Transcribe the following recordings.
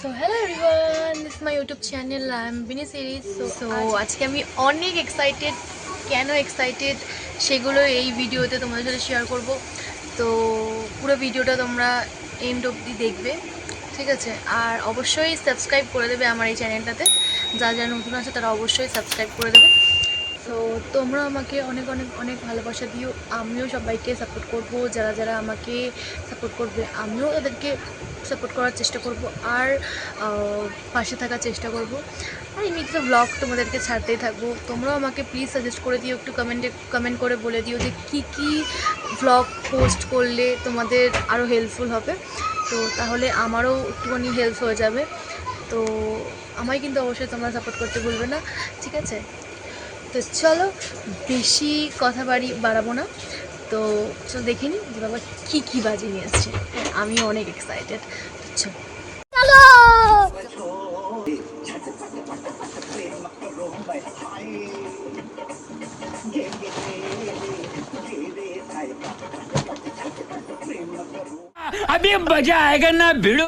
So hello everyone this my YouTube channel I am Bini series so আজকে আমি অনেক excited কেন excited সেগুলো এই ভিডিওতে তোমাদের সাথে শেয়ার করব। তো, পুরো ভিডিওটা তোমরা এন্ড অবধি দেখবে, ঠিক আছে? আর অবশ্যই সাবস্ক্রাইব করে দেবে আমার এই চ্যানেলটাতে যা যা নতুন আছে তারা অবশ্যই সাবস্ক্রাইব করে দেবে। তো তোমরা আমাকে অনেক অনেক অনেক ভালোবাসা দিও। আমিও সবাইকে সাপোর্ট করব, যারা যারা আমাকে সাপোর্ট করবে, আমিও তাদেরকে সাপোর্ট করার চেষ্টা করব আর পাশে থাকার চেষ্টা করব। আর এমনিতে ব্লগ তোমাদেরকে ছাড়তেই থাকব। তোমরাও আমাকে প্লিজ সাজেস্ট করে দিও, একটু কমেন্টে কমেন্ট করে বলে দিও যে কী কী ব্লগ পোস্ট করলে তোমাদের আরও হেল্পফুল হবে। তো তাহলে আমারও একটুখানি হেল্প হয়ে যাবে। তো আমায় কিন্তু অবশ্যই তোমরা সাপোর্ট করতে ভুলবে না। ঠিক আছে? তো চলো বেশি কথা বাড়ি বাড়াবো না তো চলো দেখে নিই যে বাবা কী কী বাজি নিয়ে এসছে আমি অনেক এক্সাইটেড চলো अभी मजा आएगा ना भिड़ो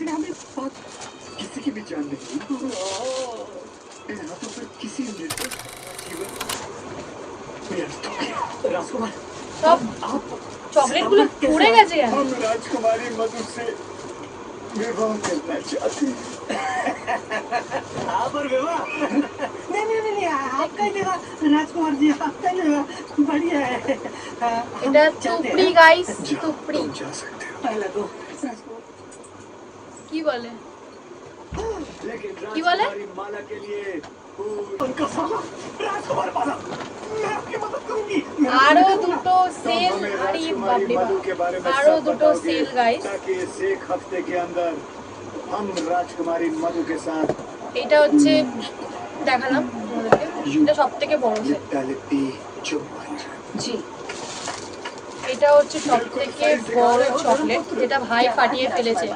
लेकिन हमें बात किसी की भी जान नहीं हाथों पर किसी तो जीवन तो राजकुमार सब आप चॉकलेट गुलाब कैसे हम राजकुमारी मधु से विवाह करना चाहते आप और विवाह? नहीं नहीं नहीं आपका ही जगह राजकुमार जी आपका जगह बढ़िया है। इधर टुपड़ी गाइस टुपड़ी जा सकते हो। पहला दो। राजकुमार কি বলে लेकिन की बोले? राजकुमारी माला के लिए पूर्ण उनका साला राजकुमार वाला मैं आपकी मदद करूंगी मैं আরো आपकी मदद দুটো तुम সেল हमें আরে राजकुमारी বাপরে मधु के बारे বাপ में আরো सब দুটো बताओगे সেল গাইস ताकि इस एक हफ्ते के अंदर हम राजकुमारी मधु के साथ এটা হচ্ছে দেখালাম তোমাদেরকে এটা সব থেকে বড় ये সেল तलती जुम्मन জি এটা হচ্ছে সব থেকে বড় চকলেট যেটা ভাই ফাটিয়ে ফেলেছে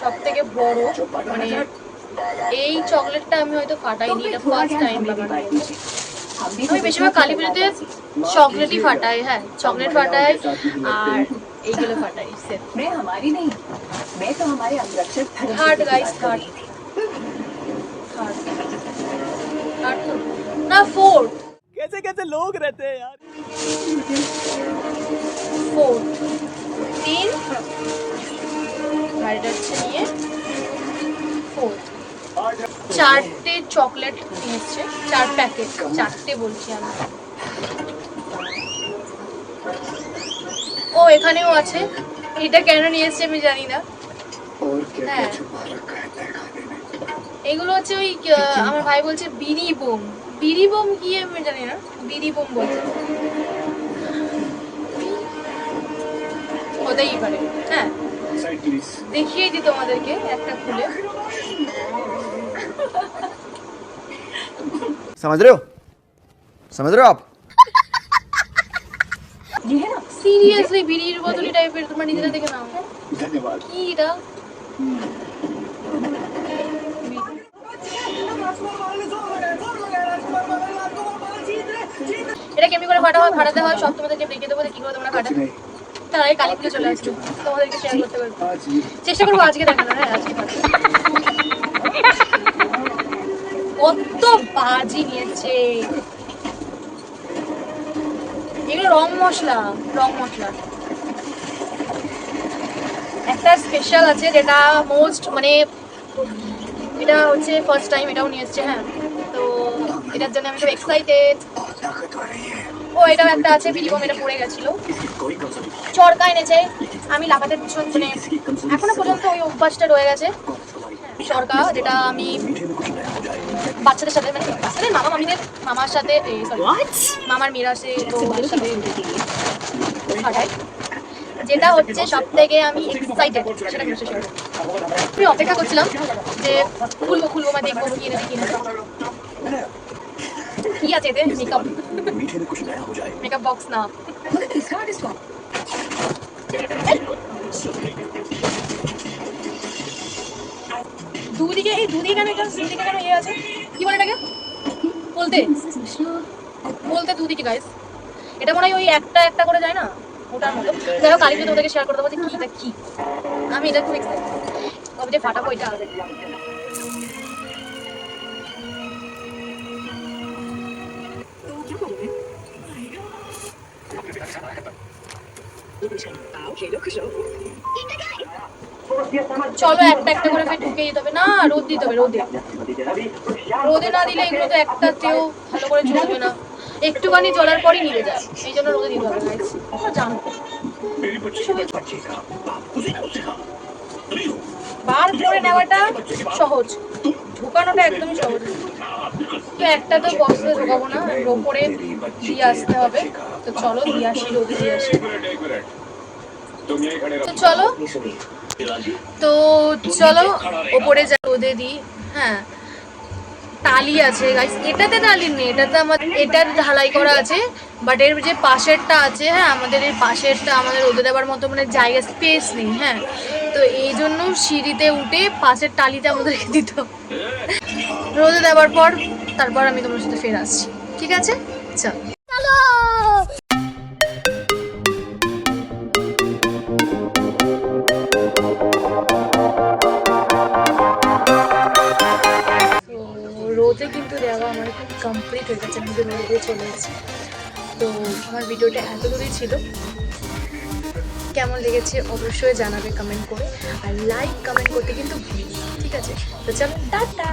সব থেকে বড় মানে এই চকলেটটা আমি হয়তো ফাটাইনি এটা ফার্স্ট টাইম আমি বেশিরভাগ কালী পুজোতে চকলেটই ফাটাই হ্যাঁ চকলেট ফাটাই আর এইগুলো ফাটাই সেট मैं हमारी नहीं मैं तो हमारे अंगरक्षक धर्म থার্ড से গাইস बात থার্ড कर रही थी। থার্ড থার্ড না ফোর্থ कैसे कैसे लोग रहते हैं यार ফোর। তিন। নিয়ে ফোর। চারটে চকলেট নিয়েছে চার প্যাকেট চারটে বলছি আমি। ও এখানেও আছে। এটা কেন নিয়েছে আমি জানি না। হ্যাঁ। এগুলো হচ্ছে ওই আমার ভাই বলছে বিড়ি বোম। বিড়ি বোম কি আমি জানি না। বিড়ি বোম বলছে। হতেই পারে হ্যাঁ साइड प्लीज দেখিয়ে দিই তোমাদেরকে একটা খুলে समझ रहे हो समझ रहे हो आप ये है ना সিরিয়াসলি বিড়ির বোতলি টাইপের তোমরা নিজেরা দেখে নাও धन्यवाद কি এটা राजकुमार वाले ने जोर लगाया जोर लगाया राजकुमार वाले राजकुमार वाले जीत रहे जीत रहे এটা কেমনি করে ফাটা হয় ফাটাতে হয় সব তোমাদেরকে দেখিয়ে দেবো যে কি করে তোমরা कुछ ফাটাবে नहीं তার আগে কালী পুজো চলে আসবে তোমাদেরকে শেয়ার করতে পারব। চেষ্টা করব আজকে দেখানো হ্যাঁ আজকে কত বাজি নিয়েছে। এগুলো রং মশলা রং মশলা। একটা স্পেশাল আছে যেটা মোস্ট মানে এটা হচ্ছে ফার্স্ট টাইম এটাও নিয়ে এসছে হ্যাঁ। তো এটার জন্য আমি খুব এক্সাইটেড ও, এটাও একটা আছে বিলিবম এটা পড়ে গেছিল। চরকা এনেছে আমি লাফাতে ভীষণ মানে এখনও পর্যন্ত ওই অভ্যাসটা রয়ে গেছে। চরকা যেটা আমি বাচ্চাদের সাথে মানে বাচ্চাদের মামা মামিদের মামার সাথে মামার মেয়েরা সে তো সাথে ফাটাই যেটা হচ্ছে সব থেকে আমি এক্সাইটেড সেটা আমি আমি অপেক্ষা করছিলাম যে খুলবো খুলবো মানে দেখব কি এনেছে কি এনেছে কি আছে এতে? মেকআপ মেকআপ বক্স না। দুদিকে কেন এটা দুদিকে কেন ইয়ে আছে? কি বলে এটাকে? বলতে। বলতে দুদিকে গাইস এটা মনে হয় ওই একটা একটা করে যায় না? ওটার মতো। যাই হোক কালকে তোদেরকে শেয়ার করে দেবো যে কি, এটা কি। আমি এটা খুব এক্সাইটেড কবে যে ফাটাবো এটা চলো একটা একটা করে ফের ঢুকে যেতে হবে। না রোদ দিতে হবে রোদে। রোদে না দিলে এগুলো তো একটা একটাতেও ভালো করে চলবে না। একটুখানি জ্বলার পরই নিভে যায় এই জন্য রোদে দিতে হবে guys। জানো। বার করে নেওয়াটা সহজ। ঢোকানোটা একদমই সহজ তো একটা তো বক্সে ঢোকাবো না ওপরে দিয়ে আসতে হবে। তো চলো দিয়ে আসি রোদে দিয়ে আসি। তো চলো। তো চলো, ওপরে যা রোদে দিই। হ্যাঁ। টালি আছে গাইস এটাতে টালি নেই, এটাতে আমার এটার ঢালাই করা আছে বাট এর যে পাশেরটা আছে হ্যাঁ আমাদের এই পাশেরটা, আমাদের রোদে দেওয়ার মতো মানে জায়গা স্পেস নেই হ্যাঁ। তো এই জন্য সিঁড়িতে উঠে পাশের টালিতে আমাদেরকে দিত রোদে দেওয়ার পর, তারপর আমি তোমার সাথে ফের আসছি। ঠিক আছে? চল। দেওয়া আমার কমপ্লিট হয়ে গেছে, আমি যে রোদে চলে এসেছি। তো আমার ভিডিওটা এত দূরেই ছিল। কেমন লেগেছে অবশ্যই জানাবে কমেন্ট করে। আর লাইক কমেন্ট করতে কিন্তু ঠিক আছে? তো চলো, টাটা!